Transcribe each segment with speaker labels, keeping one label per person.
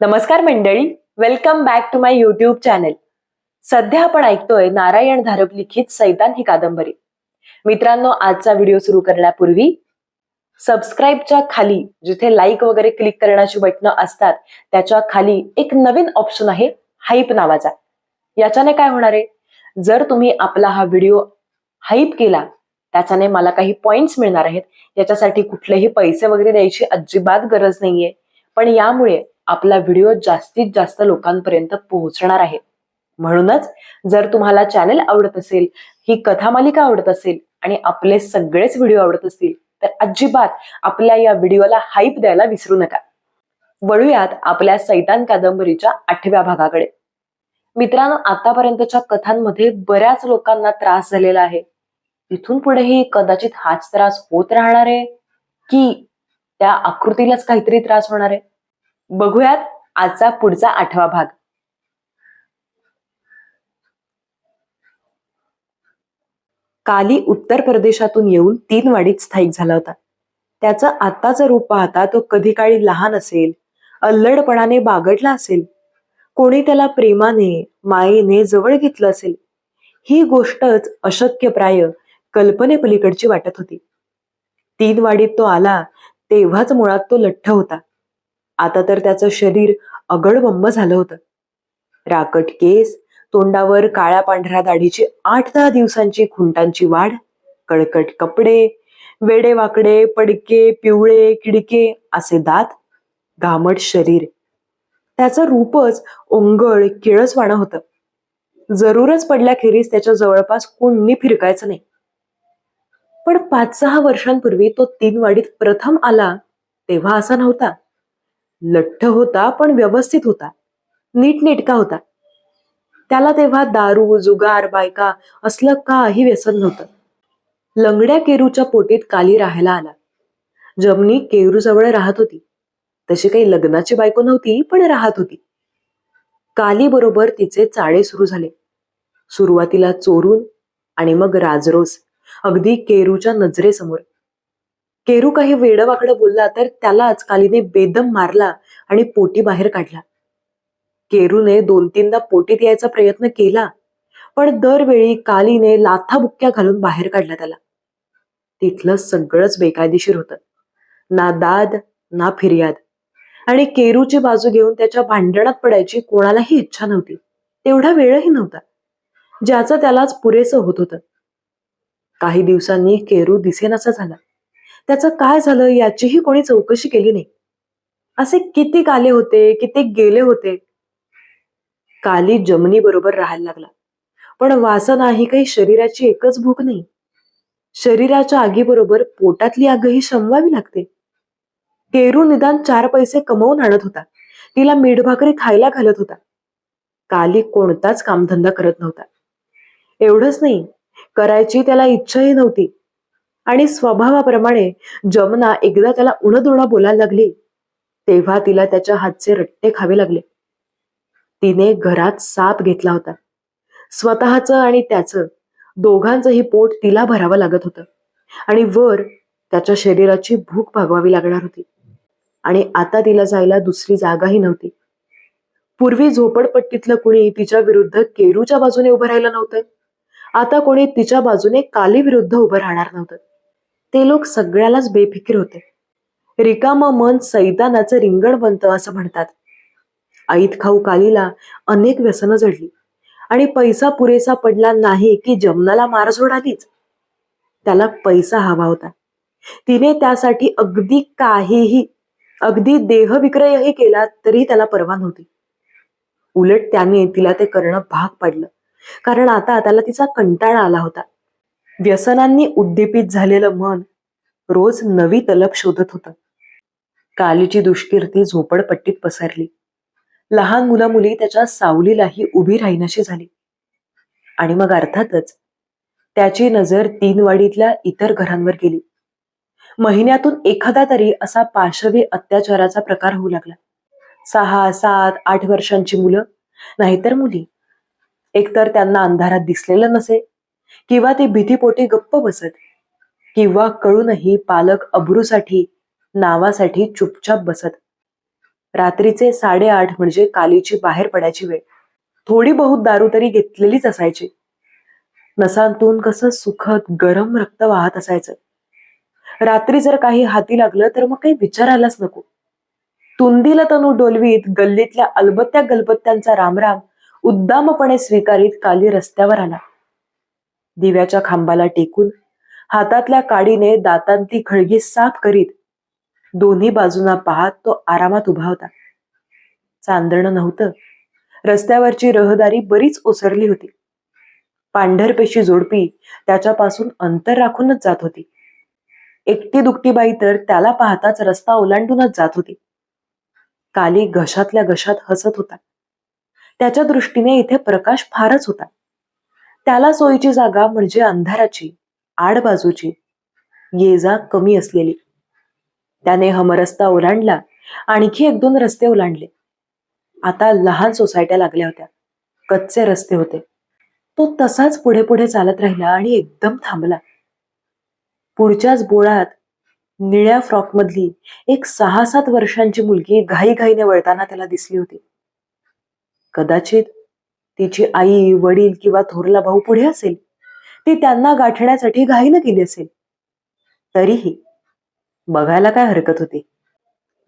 Speaker 1: नमस्कार मंडळी welcome back to my YouTube channel सध्या आपण ऐकतोय नारायण धारप लिखित सैतान ही कादंबरी. मित्रांनो आजचा व्हिडिओ सुरू करण्यापूर्वी सबस्क्राईबच्या खाली जिथे लाईक वगैरे क्लिक करण्याची बटणं असतात त्याच्याखाली एक नवीन ऑप्शन आहे हाईप नावाचा. याच्याने काय होणार आहे? जर तुम्ही आपला हा व्हिडिओ हाईप केला त्याच्याने मला काही पॉइंट्स मिळणार आहेत याच्यासाठी कुठलेही पैसे वगैरे द्यायची अजिबात गरज नाहीये. पण यामुळे आपला व्हिडिओ जास्तीत जास्त लोकांपर्यंत पोहोचणार आहे. म्हणूनच जर तुम्हाला चॅनल आवडत असेल ही कथा मालिका आवडत असेल आणि आपले सगळेच व्हिडिओ आवडत असतील तर अजिबात आपल्या या व्हिडिओला हाईप द्यायला विसरू नका. वळूयात आपल्या सैतान कादंबरीच्या आठव्या भागाकडे. मित्रांनो आतापर्यंतच्या कथांमध्ये बऱ्याच लोकांना त्रास झालेला आहे. इथून पुढेही कदाचित हाच त्रास होत राहणार आहे की त्या आकृतीलाच काहीतरी त्रास होणार आहे? बघूयात आजचा पुढचा आठवा भाग. काली उत्तर प्रदेशातून येऊन तीन वाडीत स्थायिक झाला होता. त्याचं आत्ताचं रूप पाहता तो कधी काळी लहान असेल अल्लडपणाने बागडला असेल कोणी त्याला प्रेमाने मायेने जवळ घेतलं असेल ही गोष्टच अशक्यप्राय कल्पनेपलीकडची वाटत होती. तीन वाडीत तो आला तेव्हाच मुळात तो लठ्ठ होता. आता तर त्याचं शरीर अगडबंब झालं होतं. राकट केस तोंडावर काळ्या पांढऱ्या दाढीची आठ दहा दिवसांची खुंटांची वाढ कळकट कपडे वेडे वाकडे पडके पिवळे किडके असे दात घामट शरीर. त्याचं रूपच ओंगळ किळसवाणं होतं. जरूरच पडल्याखेरीज त्याच्या जवळपास कोणी फिरकायचं नाही. पण पाच सहा वर्षांपूर्वी तो तीन वाडीत प्रथम आला तेव्हा असा नव्हता. लठ्ठ होता पण व्यवस्थित होता. नीटनेटका होता. त्याला तेव्हा दारू जुगार बायका असलं काही व्यसन नव्हतं. लंगड्या केरूच्या पोटीत काली राहायला आला. जमनी केरू जवळ राहत होती. तशी काही लग्नाची बायको नव्हती पण राहत होती. काली बरोबर तिचे चाळे सुरू झाले. सुरुवातीला चोरून आणि मग राजरोस अगदी केरूच्या नजरेसमोर. केरू काही वेडवाकडं बोलला तर त्यालाच कालीने बेदम मारला आणि पोटी बाहेर काढला. केरूने दोन तीनदा पोटीत यायचा प्रयत्न केला पण दरवेळी कालीने लाथा बुक्क्या घालून बाहेर काढला त्याला. तिथलं सगळंच बेकायदेशीर होतं. ना दाद ना फिर्याद. आणि केरूची बाजू घेऊन त्याच्या भांडणात पडायची कोणालाही इच्छा नव्हती. तेवढा वेळही नव्हता ज्याचं त्यालाच पुरेसं होत होतं. काही दिवसांनी केरू दिसेनासा झाला. त्याचं काय झालं याचीही कोणी चौकशी केली नाही. असे किती आले होते किती गेले होते. काली जमनी बरोबर राहायला लागला. पण वासना ही काही शरीराची एकच भूक नाही. शरीराच्या आगीबरोबर पोटातली आगही शमवावी लागते. केरू निदान चार पैसे कमवून आणत होता. तिला मीठ भाकरी खायला घालत होता. काली कोणताच कामधंदा करत नव्हता. एवढंच नाही. करायची त्याला इच्छाही नव्हती. आणि स्वभावाप्रमाणे जमना एकदा त्याला उणदुणा बोलायला लागली. तेव्हा तिला त्याच्या हातचे रट्टे खावे लागले. तिने घरात साप घेतला होता. स्वतःच आणि त्याचं दोघांचंही पोट तिला भरावं लागत होतं. आणि वर त्याच्या शरीराची भूक भागवावी लागणार होती. आणि आता तिला जायला दुसरी जागाही नव्हती. पूर्वी झोपडपट्टीतलं कुणी तिच्या विरुद्ध केरूच्या बाजूने उभं राहिलं नव्हतं. आता कोणी तिच्या बाजूने काली विरुद्ध उभं राहणार नव्हतं. ते लोक सगळ्यालाच बेफिकीर होते. रिकाम मन सैतानाचं रिंगण बनतं असं म्हणतात. आईत खाऊ कालीला अनेक व्यसनं जडली. आणि पैसा पुरेसा पडला नाही की जमनाला मारझोड आलीच. त्याला पैसा हवा होता. तिने त्यासाठी अगदी काहीही अगदी देहविक्रयही केला तरी त्याला परवा नव्हती. उलट त्याने तिला ते करणं भाग पडलं. कारण आता त्याला तिचा कंटाळा आला होता. व्यसनांनी उद्दीपित झालेलं मन रोज नवी तलप शोधत होतं. कालीची दुष्कीर्ती झोपडपट्टीत पसरली. लहान मुला मुली त्याच्या सावलीलाही उभी राहीनाशी झाली. आणि मग अर्थातच त्याची नजर तीन वाडीतल्या इतर घरांवर गेली. महिन्यातून एखादा तरी असा पाशवी अत्याचाराचा प्रकार होऊ लागला. सहा सात आठ वर्षांची मुलं नाहीतर मुली. एकतर त्यांना अंधारात दिसलेलं नसे किंवा ते भीतीपोटी गप्प बसत. किंवा कळूनही पालक अब्रूसाठी नावासाठी चुपचाप बसत. रात्रीचे साडेआठ म्हणजे कालीची बाहेर पडायची वेळ. थोडी बहुत दारू तरी घेतलेलीच असायची. नसांतून कसं सुखद गरम रक्त वाहत असायचं. रात्री जर काही हाती लागलं तर मग काही विचारायलाच नको. तुंदीला तनू डोलवीत गल्लीतल्या अलबत्त्या गलबत्त्यांचा रामराम उद्दामपणे स्वीकारीत काली रस्त्यावर आला. दिव्याच्या खांबाला टेकून हातातल्या काडीने दातांती खळगी साफ करीत दोन्ही बाजूंना पाहत तो आरामात उभा होता. चांदणं नव्हतं. रस्त्यावरची रहदारी बरीच ओसरली होती. पांढरपेशी जोडपी त्याच्यापासून अंतर राखूनच जात होती. एकटी दुकटी बाई तर त्याला पाहताच रस्ता ओलांडूनच जात होती. काली घशातल्या घशात हसत होता. त्याच्या दृष्टीने इथे प्रकाश फारच होता. त्याला सोयीची जागा म्हणजे अंधाराची आडबाजूची ये जा कमी असलेली. त्याने हमरस्ता ओलांडला आणखी एक दोन रस्ते ओलांडले. आता लहान सोसायट्या लागल्या होत्या. कच्चे रस्ते होते. तो तसाच पुढे पुढे चालत राहिला आणि एकदम थांबला. पुढच्याच बोळात निळ्या फ्रॉक मधली एक सहा सात वर्षांची मुलगी घाईघाईने वळताना त्याला दिसली होती. कदाचित तिची आई वडील किंवा थोरला भाऊ पुढे असेल ती त्यांना गाठण्यासाठी घाईनं गेली असेल. तरीही बघायला काय हरकत होती?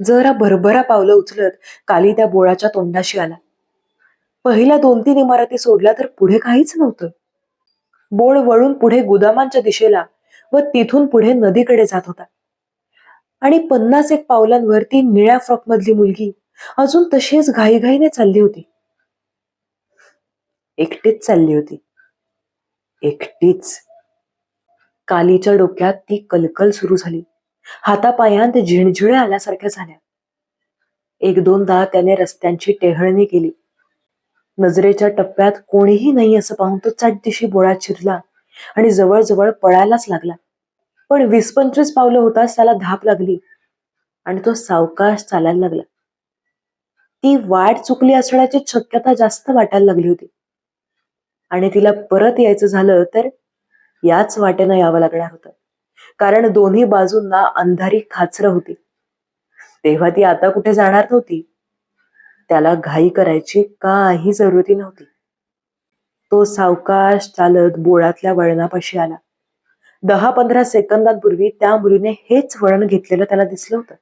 Speaker 1: जरा भरभरा पावलं उचलत काली त्या बोळाच्या तोंडाशी आला. पहिल्या दोन तीन इमारती सोडल्या तर पुढे काहीच नव्हतं. बोळ वळून पुढे गुदामांच्या दिशेला व तिथून पुढे नदीकडे जात होता. आणि पन्नास एक पावलांवर ती निळ्या फ्रॉक मधली मुलगी अजून तशीच घाईघाईने चालली होती. एकटीच चालली होती. एकटीच. कालीच्या डोक्यात ती कलकल सुरू झाली. हातापायांत झिणझिळ्या आल्यासारख्या झाल्या. एक दोनदा त्याने रस्त्यांची टेहळणी केली. नजरेच्या टप्प्यात कोणीही नाही असं पाहून तो चाटदिशी बोळात शिरला आणि जवळजवळ पळायलाच लागला. पण वीस पंचवीस पावलं होताच त्याला धाप लागली आणि तो सावकाश चालायला लागला. ती वाट चुकली असण्याची शक्यता जास्त वाटायला लागली होती. आणि तिला परत यायचं झालं तर याच वाटेनं यावं लागणार होतं. कारण दोन्ही बाजूंना अंधारी खाचर होती. तेव्हा ती आता कुठे जाणार नव्हती? त्याला घाई करायची काही जरुरी नव्हती. तो सावकाश चालत बोळातल्या वळणापाशी आला. दहा पंधरा सेकंदांपूर्वी त्या मुलीने हेच वळण घेतलेलं त्याला दिसलं होतं.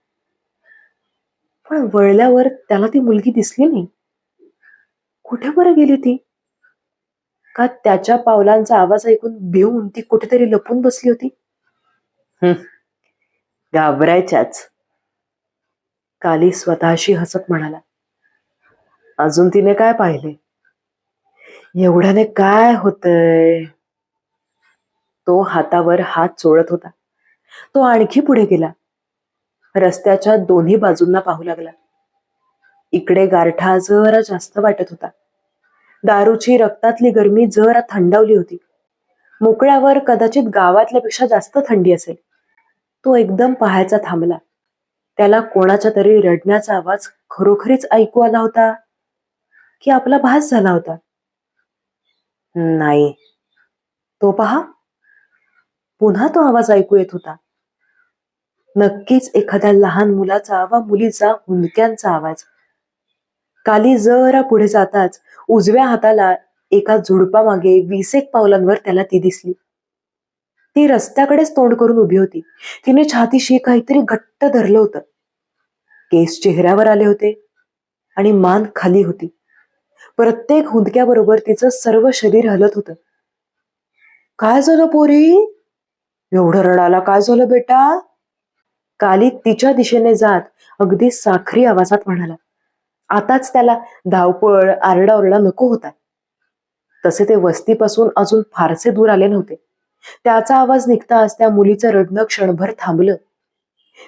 Speaker 1: पण वळल्यावर त्याला ती मुलगी दिसली नाही. कुठे बरं गेली ती? का त्याच्या पावलांचा आवाज ऐकून भिवून ती कुठेतरी लपून बसली होती? घाबरायच्याच. काली स्वतःशी हसत म्हणाला अजून तिने काय पाहिले? एवढ्याने काय होतंय? तो हातावर हात चोळत होता. तो आणखी पुढे गेला. रस्त्याच्या दोन्ही बाजूंना पाहू लागला. इकडे गारठा जरा जास्त वाटत होता. दारूची रक्तातली गरमी जरा थंडावली होती. मोकळ्यावर कदाचित गावातल्यापेक्षा जास्त थंडी असेल. तो एकदम पाहायचा थांबला. त्याला कोणाच्या तरी रडण्याचा आवाज खरोखरीच ऐकू आला होता? की आपला भास झाला होता? नाही. तो पहा. पुन्हा तो आवाज ऐकू येत होता. नक्कीच एखाद्या लहान मुलाचा वा मुलीचा हुंदक्यांचा आवाज. काली जरा पुढे जाताच उजव्या हाताला एका झुडपामागे वीस एक पावलांवर त्याला ती दिसली. ती रस्त्याकडेच तोंड करून उभी होती. तिने छातीशी काहीतरी घट्ट धरलं होतं. केस चेहऱ्यावर आले होते आणि मान खाली होती. प्रत्येक हुंदक्याबरोबर तिचं सर्व शरीर हलत होतं. काय झालं पोरी? एवढं रडाला काय झालं बेटा? काली तिच्या दिशेने जात अगदी साखरी आवाजात म्हणाला. आताच त्याला धावपळ आरडाओरडा नको होता. तसे ते वस्तीपासून अजून फारसे दूर आले नव्हते. त्याचा आवाज निघताच त्या मुलीचं रडणं क्षणभर थांबलं.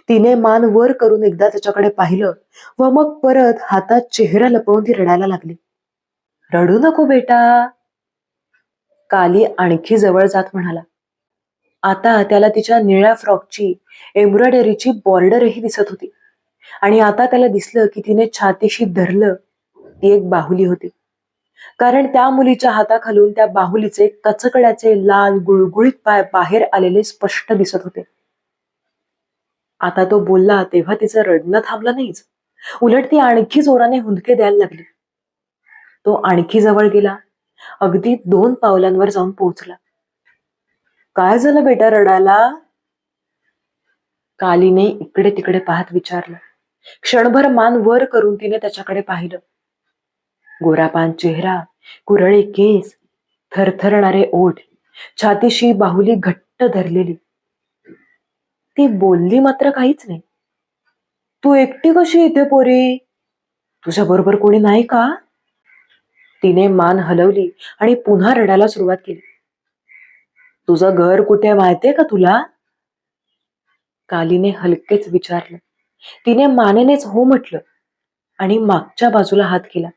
Speaker 1: तिने मान वर करून एकदा त्याच्याकडे पाहिलं व मग परत हातात चेहरा लपवून ती रडायला लागली. रडू नको बेटा. काली आणखी जवळ जात म्हणाला. आता त्याला तिच्या निळ्या फ्रॉकची एम्ब्रॉयडरीची बॉर्डरही दिसत होती. आणि आता त्याला दिसलं की तिने छातीशी धरलं ती एक बाहुली होती. कारण त्या मुलीच्या हाताखालून त्या बाहुलीचे कचकड्याचे लाल गुळगुळीत पाय बाहेर आलेले स्पष्ट दिसत होते. आता तो बोलला तेव्हा तिचं रडणं थांबलं नाहीच. उलट ती आणखी जोराने हुंदके द्यायला लागली. तो आणखी जवळ गेला. अगदी दोन पावलांवर जाऊन पोहोचला. काय झालं बेटा रडायला? कालीने इकडे तिकडे पाहत विचारलं. क्षणभर मान वर करून तिने त्याच्याकडे पाहिलं. गोरापान चेहरा कुरळे केस थरथरणारे ओठ छातीशी बाहुली घट्ट धरलेली. ती बोलली मात्र काहीच नाही. तू एकटी कशी इथे पोरी? तुझ्या बरोबर कोणी नाही का? तिने मान हलवली आणि पुन्हा रडायला सुरुवात केली. तुझं घर कुठे माहितीये का तुला? कालीने हलकेच विचारलं. तिने मानेनेच हो म्हटलं आणि मागच्या बाजूला हात केला.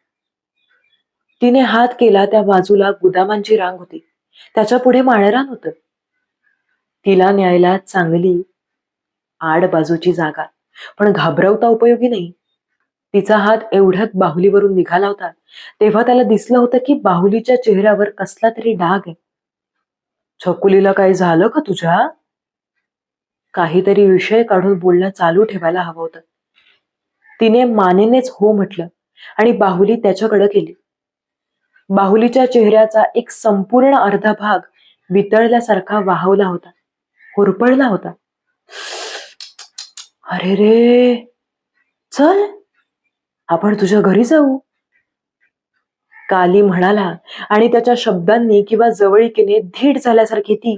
Speaker 1: तिने हात केला त्या बाजूला गुदामांची रांग होती. त्याच्या पुढे माळरान होत. तिला न्यायला चांगली आड बाजूची जागा. पण घाबरवता उपयोगी नाही. तिचा हात एवढ्यात बाहुलीवरून निघाला होता. तेव्हा त्याला दिसलं होतं की बाहुलीच्या चेहऱ्यावर कसला तरी डाग आहे. छकुलीला काही झालं का तुझ्या? काहीतरी विषय काढून बोलणं चालू ठेवायला हवं होतं. तिने मानेनेच हो म्हटलं आणि बाहुली त्याच्याकडे गेली. बाहुलीच्या चेहऱ्याचा एक संपूर्ण अर्धा भाग वितळल्यासारखा वाहवला होता. होरपळला होता. अरे रे चल आपण तुझ्या घरी जाऊ. काली म्हणाला आणि त्याच्या शब्दांनी किंवा जवळीकीने धीट झाल्यासारखी ती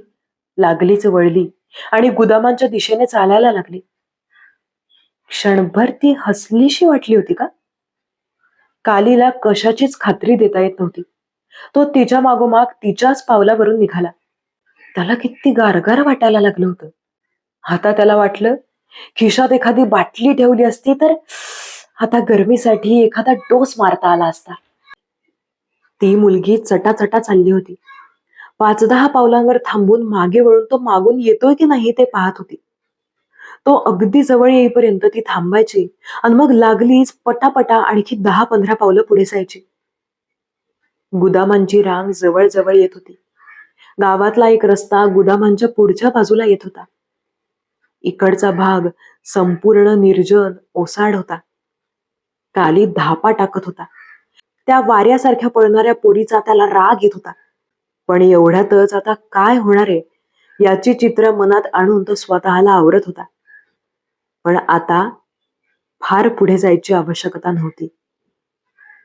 Speaker 1: लागलीच वळली. आणि गुदामांच्या दिशेने चालायला लागली. क्षणभर ती हसलीशी वाटली होती का? कालीला कशाचीच खात्री देता येत नव्हती. तो तिच्या मागोमाग तिच्याच पावलावरून निघाला. त्याला किती गारगार वाटायला लागलं होतं. आता त्याला वाटलं खिशात एखादी बाटली ठेवली असती तर आता गरमीसाठी एखादा डोस मारता आला असता. ती मुलगी चटाचटा चालली होती. पाच दहा पावलांवर थांबून मागे वळून तो मागून येतोय की नाही ते पाहत होती. तो अगदी जवळ येईपर्यंत ती थांबायची आणि मग लागलीच पटापटा आणखी दहा पंधरा पावलं पुढे जायची. गुदामांची रांग जवळ जवळ येत होती. गावातला एक रस्ता गुदामांच्या पुढच्या बाजूला येत होता. इकडचा भाग संपूर्ण निर्जन ओसाड होता. काली धापा टाकत होता. त्या वाऱ्यासारख्या पळणाऱ्या पोरीचा त्याला राग येत होता. पण एवढ्यातच आता काय होणार आहे? याची चित्र मनात आणून तो स्वतःला आवरत होता. पण आता फार पुढे जायची आवश्यकता नव्हती.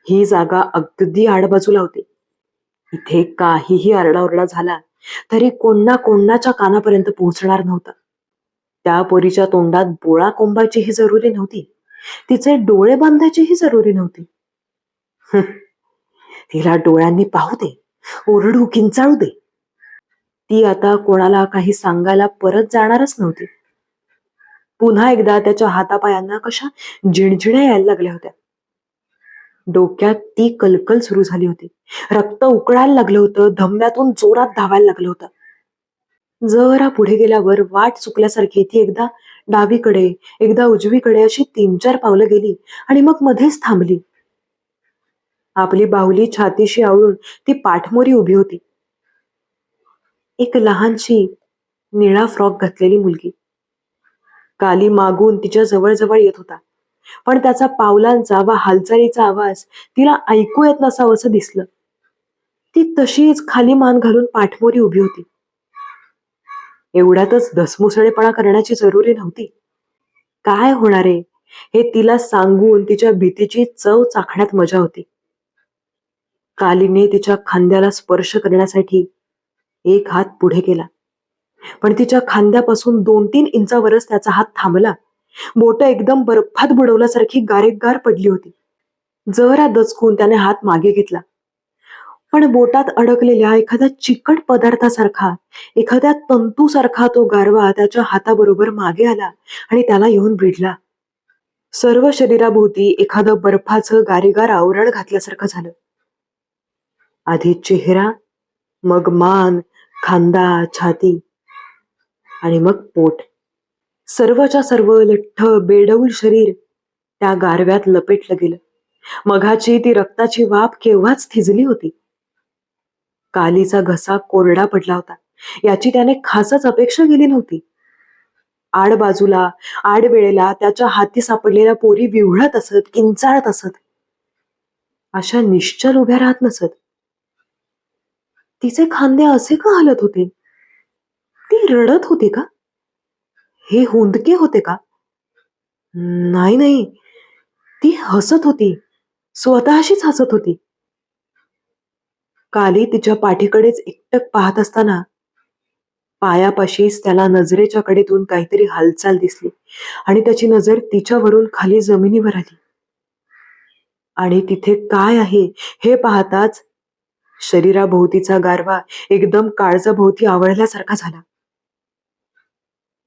Speaker 1: ही जागा अगदी आडबाजूला होती. इथे काहीही आरडाओरडा झाला तरी कोणना कोणाच्या कानापर्यंत पोहोचणार नव्हता. त्या पोरीच्या तोंडात बोळा कोंबायचीही जरुरी नव्हती. तिचे डोळे बांधायचीही जरुरी नव्हती. तिला डोळ्यांनी पाहू दे. ओरडू किंचाळू दे. ती आता कोणाला काही सांगायला परत जाणारच नव्हती. पुन्हा एकदा त्याच्या हातापायांना कशा झिणझिण्या यायला लागल्या होत्या. डोक्यात ती कलकल सुरू झाली होती. रक्त उकळायला लागलं होतं धम्म्यातून जोरात धावायला लागलं होतं. जरा पुढे गेल्यावर वाट चुकल्यासारखी ती एकदा डावीकडे एकदा उजवीकडे अशी तीन चार पावलं गेली आणि मग मध्येच थांबली. आपली बाहुली छातीशी आवळून ती पाठमोरी उभी होती. एक लहानशी निळा फ्रॉक घातलेली मुलगी. काली मागून तिच्या जवळजवळ येत होता. पण त्याचा पावलांचा वा हालचालीचा आवाज तिला ऐकू येत नसावं असं दिसलं. ती तशीच खाली मान घालून पाठमोरी उभी होती. एवढ्यातच धसमुसळेपणा करण्याची जरुरी नव्हती. काय होणार आहे हे तिला सांगून तिच्या भीतीची चव चाखण्यात मजा होती. कालीने तिच्या खांद्याला स्पर्श करण्यासाठी एक हात पुढे केला. पण तिच्या खांद्यापासून दोन तीन इंचावरच त्याचा हात थांबला. बोट एकदम बर्फात बुडवल्यासारखी गारेगार पडली होती. जरा दचकून त्याने हात मागे घेतला. पण बोटात अडकलेल्या एखाद्या चिकट पदार्थासारखा एखाद्या तंतूसारखा तो गारवा त्याच्या हाताबरोबर मागे आला आणि त्याला येऊन भिडला. सर्व शरीराभोवती एखादं बर्फाचं गारेगार आवरण घातल्यासारखं झालं. आधी चेहरा मग मान खांदा छाती आणि मग पोट. सर्वच्या सर्व लठ्ठ बेडौल शरीर त्या गारव्यात लपेटलं गेलं. मघाची ती रक्ताची वाफ केव्हाच थिजली होती? कालीचा घसा कोरडा पडला होता. याची त्याने खासच अपेक्षा केली नव्हती. आड बाजूला आड वेळेला त्याच्या हाती सापडलेल्या पोरी विव्हळत असत किंचाळत असत. अशा निश्चल उभ्या राहत नसत. तिचे खांदे असे का हलत होते? ती रडत होती का? हे हुंदके होते का? नाही नाही. ती हसत होती. स्वतःशीच हसत होती. काली तिच्या पाठीकडेच एकटक पाहत असताना पायापाशीच त्याला नजरेच्या कडेतून काहीतरी हालचाल दिसली आणि त्याची नजर तिच्यावरून खाली जमिनीवर आली. आणि तिथे काय आहे हे पाहताच शरीराभोवतीचा गारवा एकदम काळजाभोवती आवळल्यासारखा झाला.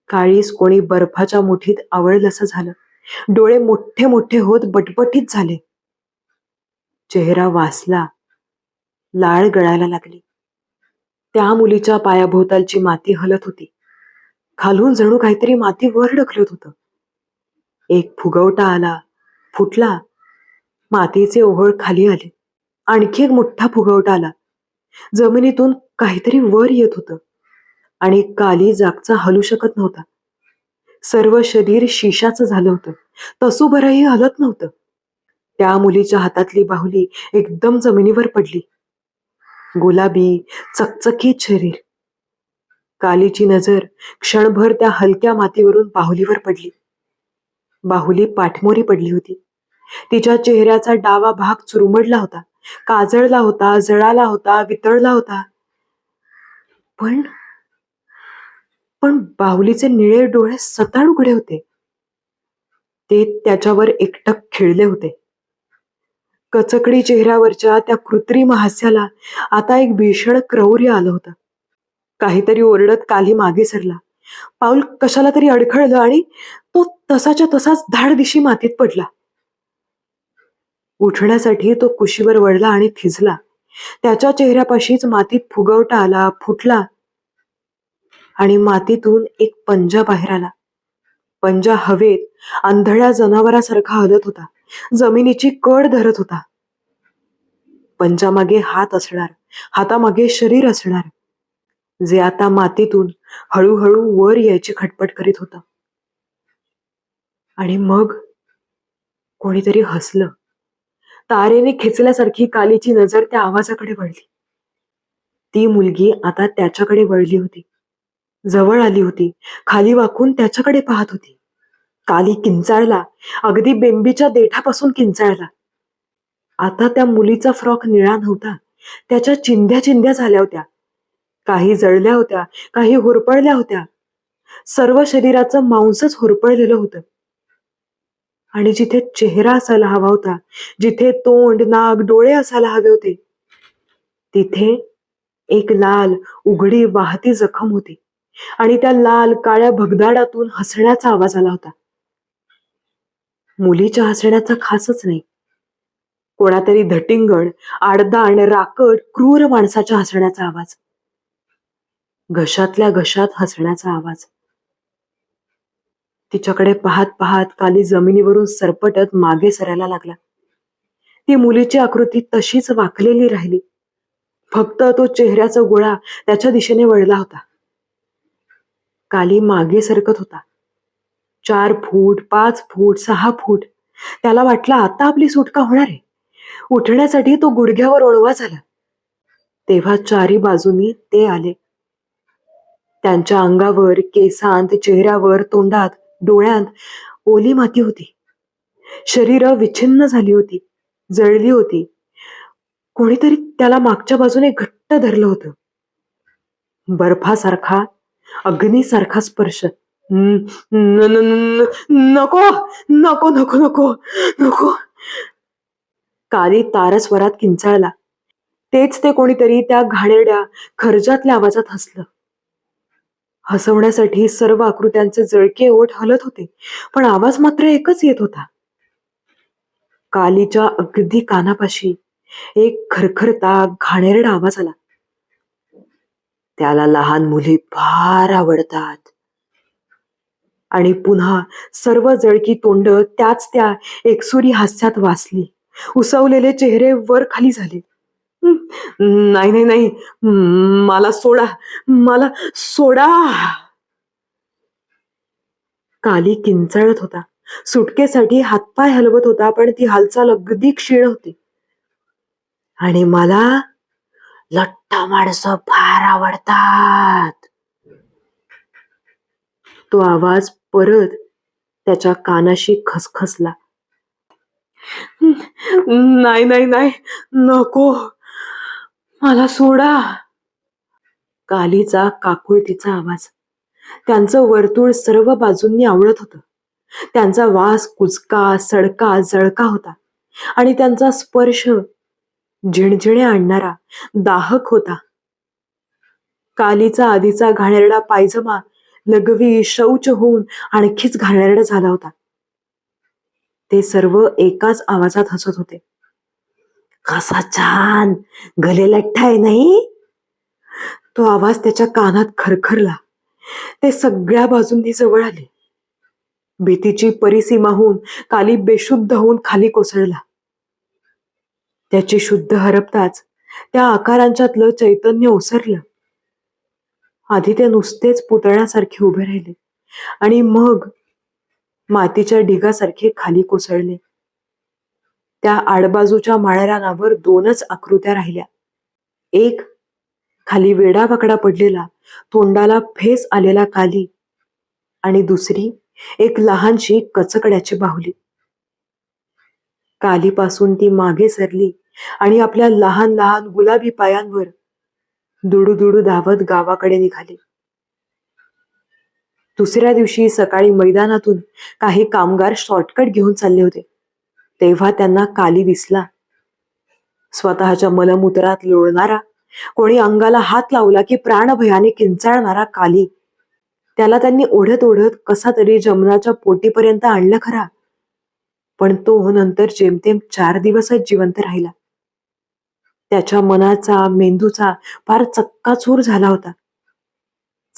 Speaker 1: काळीस कोणी बर्फाच्या मुठीत आवळलंसं झालं. डोळे मोठे मोठे होत बटबटीत झाले. चेहरा वासला. लाळ गळायला लागली. त्या मुलीच्या पायाभोवतालची माती हलत होती. खालून जणू काहीतरी माती वर ढकलत होतं. एक फुगवटा आला. फुटला. मातीचे ओहळ खाली आले. आणखी एक मोठा फुगवटा आला. जमिनीतून काहीतरी वर येत होतं आणि काली जागचा हलू शकत नव्हता. सर्व शरीर शिशाचं झालं होतं. तसूभरही हलत नव्हतं. त्या मुलीच्या हातातली बाहुली एकदम जमिनीवर पडली. गुलाबी चकचकीत शरीर. कालीची नजर क्षणभर त्या हलक्या मातीवरून बाहुलीवर पडली. बाहुली पाठमोरी पडली होती. तिच्या चेहऱ्याचा डावा भाग चुरमडला होता. काजळला होता जळाला होता वितळला होता. पण पण बाहुलीचे निळे डोळे सताड उघडे होते? ते त्याच्यावर एकटक खिळले होते. कचकडी चेहऱ्यावरच्या त्या कृत्रिम हास्याला आता एक भीषण क्रौर्य आलं होतं. काहीतरी ओरडत काली मागे सरला. पाऊल कशाला तरी अडखळलं आणि तो तसाच्या तसाच धाड दिशी मातीत पडला. उठण्यासाठी तो कुशीवर वळला आणि थिजला. त्याच्या चेहऱ्यापाशीच मातीत फुगवटा आला फुटला आणि मातीतून एक पंजा बाहेर आला. पंजा हवेत आंधळ्या जनावरासारखा हलत होता. जमिनीची कड धरत होता. पंजामागे हात असणार हातामागे शरीर असणार जे आता मातीतून हळूहळू वर यायची खटपट करीत होता. आणि मग कोणीतरी हसलं. तारेने खेचल्यासारखी कालीची नजर त्या आवाजाकडे वळली. ती मुलगी आता त्याच्याकडे वळली होती. जवळ आली होती. खाली वाकून त्याच्याकडे पाहत होती. काली किंचाळला. अगदी बेंबीच्या देठापासून किंचाळला. आता त्या मुलीचा फ्रॉक निळा नव्हता. त्याच्या चिंध्या चिंध्या झाल्या होत्या. काही जळल्या होत्या काही होरपळल्या होत्या. सर्व शरीराचं मांसच होरपळलेलं होतं. आणि जिथे चेहरा असायला हवा होता जिथे तोंड नाक डोळे असायला हवे होते तिथे एक लाल उघडी वाहती जखम होती. आणि त्या लाल काळ्या भगदाडातून हसण्याचा आवाज आला होता. मुलीच्या हसण्याचा खासच नाही. कोणातरी धटिंगण आडदाण राकट क्रूर माणसाच्या हसण्याचा आवाज. घशातल्या घशात हसण्याचा आवाज. तिच्याकडे पाहत पाहत काली जमिनीवरून सरपटत मागे सरायला लागला. ती मुलीची आकृती तशीच वाकलेली राहिली. फक्त तो चेहऱ्याचा गोळा त्याच्या दिशेने वळला होता. काली मागे सरकत होता. चार फूट पाच फूट सहा फूट. त्याला वाटला आता आपली सुटका होणार आहे? उठण्यासाठी तो गुडघ्यावर ओळवा झाला. तेव्हा चारी बाजूनी ते आले. त्यांच्या अंगावर केसांत चेहऱ्यावर तोंडात डोळ्यांत ओली माती होती. शरीर विच्छिन्न झाली होती जळली होती. कोणीतरी त्याला मागच्या बाजूने घट्ट धरलं होतं. बर्फासारखा अग्नीसारखा स्पर्श. न- नको नको नको नको नको. काली तारस्वरात किंचाळला. तेच ते कोणीतरी त्या घाणेरड्या खर्जातल्या आवाजात हसलं. हसवण्यासाठी सर्व आकृत्यांचे जळके ओठ हलत होते पण आवाज मात्र एकच येत होता. कालीच्या अगदी कानापाशी एक खरखरता घाणेरडा आवाज आला. त्याला लहान मुली फार आवडतात. आणि पुन्हा सर्व जळकी तोंड त्याच त्या एकसुरी हास्यात वाचली उसवलेले चेहरे वर खाली झाले. नाही नाही नाही. मला सोडा. मला सोडा. काली किंचाळत होता. सुटकेसाठी हातपाय हलवत होता पण ती हालचाल अगदी क्षीण होती. आणि मला लठ्ठ माणसं फार आवडतात. तो आवाज परत त्याच्या कानाशी खसखसला. नाही नाही नाही. नको. मला सोडा. कालीचा काकुळतीचा आवाज. त्यांचं वर्तुळ सर्व बाजूंनी आवळत होतं. त्यांचा वास कुचका सडका जळका होता. आणि त्यांचा स्पर्श झिणझिणे आणणारा दाहक होता. कालीचा आधीचा घाणेरडा पायजमा लघवी शौच होऊन आणखीच घाणेरडा झाला होता. ते सर्व एकाच आवाजात हसत होते. कसा छान गले लठ्ठा आहे नाही? तो आवाज त्याच्या कानात खरखरला. ते सगळ्या बाजूंनी जवळ आले. भीतीची परिसीमा होऊन काली बेशुद्ध होऊन खाली कोसळला. त्याची शुद्ध हरपताच त्या आकारांच्यातलं चैतन्य ओसरलं. आधी ते नुसतेच पुतळ्यासारखे उभे राहिले आणि मग मातीच्या ढिगासारखे खाली कोसळले. त्या आडबाजूच्या माळरानावर दोनच आकृत्या राहिल्या. एक खाली वेडावाकडा पडलेला तोंडाला फेस आलेला काली. आणि दुसरी एक लहानशी कचकड्याची बाहुली. कालीपासून ती मागे सरली आणि आपल्या लहान लहान गुलाबी पायांवर दुडू दुडू धावत गावाकडे निघाली. दुसऱ्या दिवशी सकाळी मैदानातून काही कामगार शॉर्टकट घेऊन चालले होते. तेव्हा त्यांना काली दिसला. स्वतःच्या मलमूत्रात लोळणारा कोणी अंगाला हात लावला की प्राणभयाने किंचाळणारा काली. त्याला त्यांनी ओढत ओढत कसा तरी जमनाच्या पोटीपर्यंत आणलं खरा. पण तो नंतर जेमतेम चार दिवसच जिवंत राहिला. त्याच्या मनाचा मेंदूचा फार चक्काचूर झाला होता.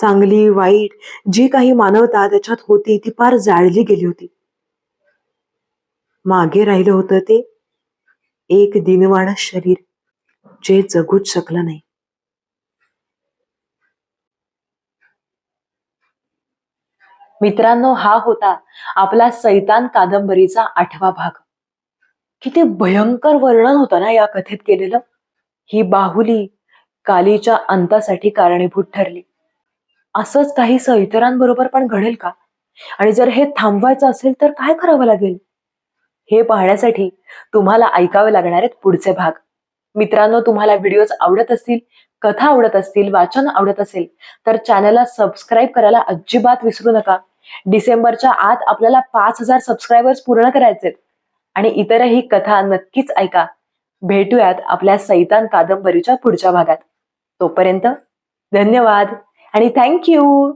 Speaker 1: चांगली वाईट जी काही मानवता त्याच्यात होती ती फार जाळली गेली होती. मागे राहिलं होतं ते. एक दिनवाण शरीर जे जगूच शकलं नाही. मित्रांनो हा होता आपला सैतान कादंबरीचा आठवा भाग. किती भयंकर वर्णन होतं ना या कथेत केलेलं? ही बाहुली कालीच्या अंतासाठी कारणीभूत ठरली. असंच काही इतरांबरोबर पण घडेल का? आणि जर हे थांबवायचं असेल तर काय करावं लागेल? हे पाहण्यासाठी तुम्हाला ऐकावे लागणार आहेत पुढचे भाग. मित्रांनो तुम्हाला व्हिडिओज आवडत असतील कथा आवडत असतील वाचन आवडत असेल तर चॅनलला सबस्क्राईब करायला अजिबात विसरू नका. डिसेंबरच्या आत आपल्याला पाच हजार सबस्क्रायबर्स पूर्ण करायचे आणि इतरही कथा नक्कीच ऐका. भेटूयात आपल्या सैतान कादंबरीच्या पुढच्या भागात. तोपर्यंत धन्यवाद आणि थँक्यू